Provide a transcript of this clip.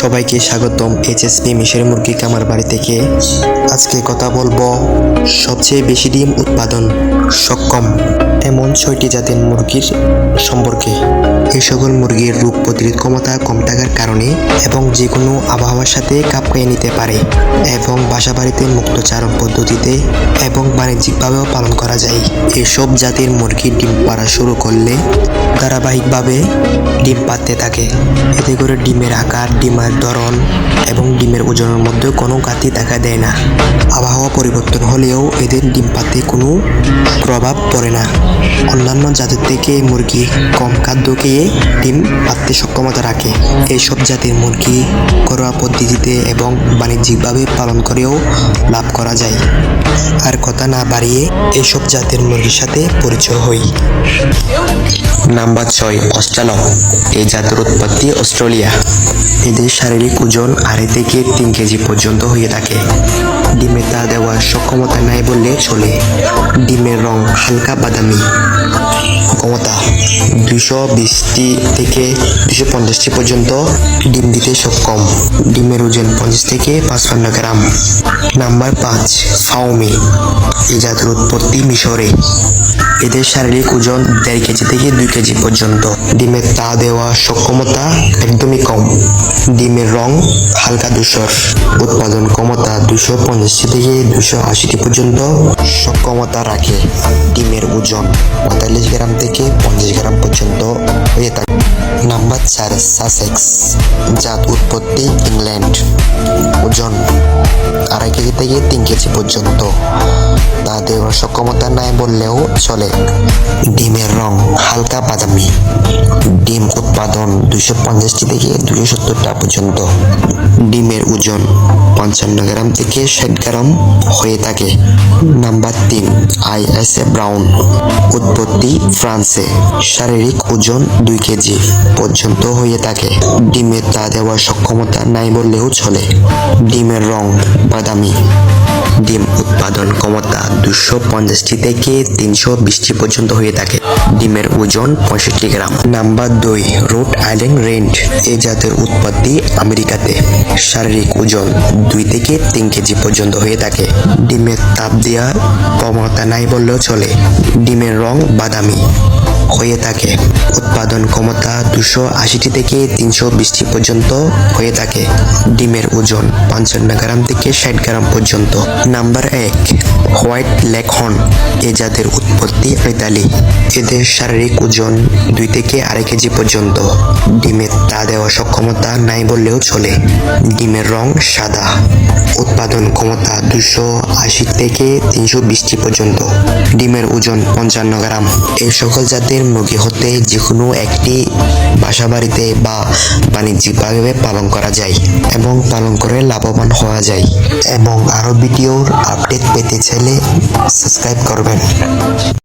সবাইকে স্বাগতম এইচএসপি মিশের মুরগি কামার বাড়ি থেকে। আজকে কথা বলব সবচেয়ে বেশি ডিম উৎপাদন সক্ষম এমন ছয়টি জাতের মুরগির সম্পর্কে। এই সকল মুরগির রোগ প্রতিরোধ ক্ষমতা কম থাকার কারণে এবং যে কোনো আবহাওয়ার সাথে কাপ খাইয়ে নিতে পারে এবং বাসা বাড়িতে মুক্ত চারণ পদ্ধতিতে এবং বাণিজ্যিকভাবেও পালন করা যায়। এসব জাতের মুরগির ডিম পাড়া শুরু করলে ধারাবাহিকভাবে ডিম পাততে থাকে। এতে করে ডিমের আকার, ডিমের ধরন এবং ডিমের ওজনের মধ্যে কোনো ঘাটতি দেখা দেয় না। আবহাওয়া পরিবর্তন হলেও এদের ডিম পাতে কোনো প্রভাব পড়ে না। অন্যান্য জাতের থেকে মুরগি কম খাদ্য খেয়ে ডিম পাততে সক্ষমতা রাখে। এইসব জাতের মুরগি ঘরোয়া পদ্ধতিতে এবং বাণিজ্যিকভাবে পালন করেও লাভ করা যায়। আর কথা না বাড়িয়ে এইসব জাতের মুরগির সাথে পরিচয় হই। নাম্বার ছয় অস্ট্রালক এই জাতের উৎপত্তি অস্ট্রেলিয়া। এদের শারীরিক ওজন আড়াই থেকে তিন কেজি পর্যন্ত হয়ে থাকে। ডিমে তা দেওয়ার সক্ষমতা নাই বললে চলে। ডিমের রং হালকা বাদামি। ক্ষমতা দুশো বিশটি থেকে দুশো পঞ্চাশটি পর্যন্ত ডিম দিতে সক্ষম। ডিমের ওজন পঞ্চাশ থেকে পাঁচপান্ন গ্রাম। নাম্বার পাঁচ ফাউমি এই জাতের উৎপত্তি মিশরে। এদের শারীরিক ওজন দেড় কেজি থেকে দুই কেজি পর্যন্ত। ডিমের তা দেওয়া সক্ষমতা একদমই কম। হালকা ধূসর উৎপাদন ক্ষমতা দুশো পঞ্চাশটি থেকে দুশো আশিটি পর্যন্ত সক্ষমতা রাখে ডিমের ওজন পঁয়তাল্লিশ গ্রাম থেকে পঞ্চাশ গ্রাম পর্যন্ত হয়ে থাকে। নাম্বার চার, সাসেক্স জাত উৎপত্তি ইংল্যান্ড। ওজন থেকে তিন কেজি পর্যন্ত। তা দেওয়ার সক্ষমতা নাই বললেও চলে। ডিমের রং হালকা বাদামি। ডিম উৎপাদন দুইশো পঞ্চাশটি থেকে দুইশো সত্তরটা পর্যন্ত। ডিমের ওজন পঞ্চান্ন গ্রাম থেকে ষাট গ্রাম হয়ে থাকে। নাম্বার তিন, আই এস এ ব্রাউন। উৎপত্তি ফ্রান্সে। শারীরিক ওজন দুই কেজি পর্যন্ত হয়ে থাকে। ডিমের তা দেওয়ার সক্ষমতা নাই বললেও চলে। ডিমের রং বাদামি। ডিম উৎপাদন ক্ষমতা দুশো পঞ্চাশটি থেকে তিনশো বিশটি পর্যন্ত হয়ে থাকে। ডিমের ওজন পঁয়ষট্টি গ্রাম। নাম্বার দুই, রোড আইল্যান্ড রেন্ট। এ জাতের উৎপত্তি আমেরিকাতে। শারীরিক ওজন দুই থেকে তিন কেজি পর্যন্ত হয়ে থাকে। ডিমের তাপ দেওয়া ক্ষমতা নাই বললেও চলে। ডিমের রং বাদামি। হয়ে থাকে। উৎপাদন ক্ষমতা দুশো আশিটি থেকে তিনশো বিশটি পর্যন্ত হয়ে থাকে। ডিমের ওজন পঞ্চান্ন গ্রাম থেকে ষাট গ্রাম পর্যন্ত। নাম্বার এক, হোয়াইট লেখন এ জাতের উৎপত্তি ইতালি এদের শারীরিক ওজন দুই থেকে আড়াই কেজি পর্যন্ত। ডিমের তা দেওয়া সক্ষমতা নাই বললেও চলে। ডিমের রং সাদা। উৎপাদন ক্ষমতা দুশো আশি থেকে তিনশো বিশটি পর্যন্ত। ডিমের ওজন পঞ্চান্ন গ্রাম। এই সকল জাতের মুরগি হতে যে কোনো একটি বাসা বাড়িতে বা বাণিজ্যিকভাবে পালন করা যায় এবং পালন করে লাভবান হওয়া যায়। এবং আরও ভিডিওর আপডেট পেতে চাইলে সাবস্ক্রাইব করবেন।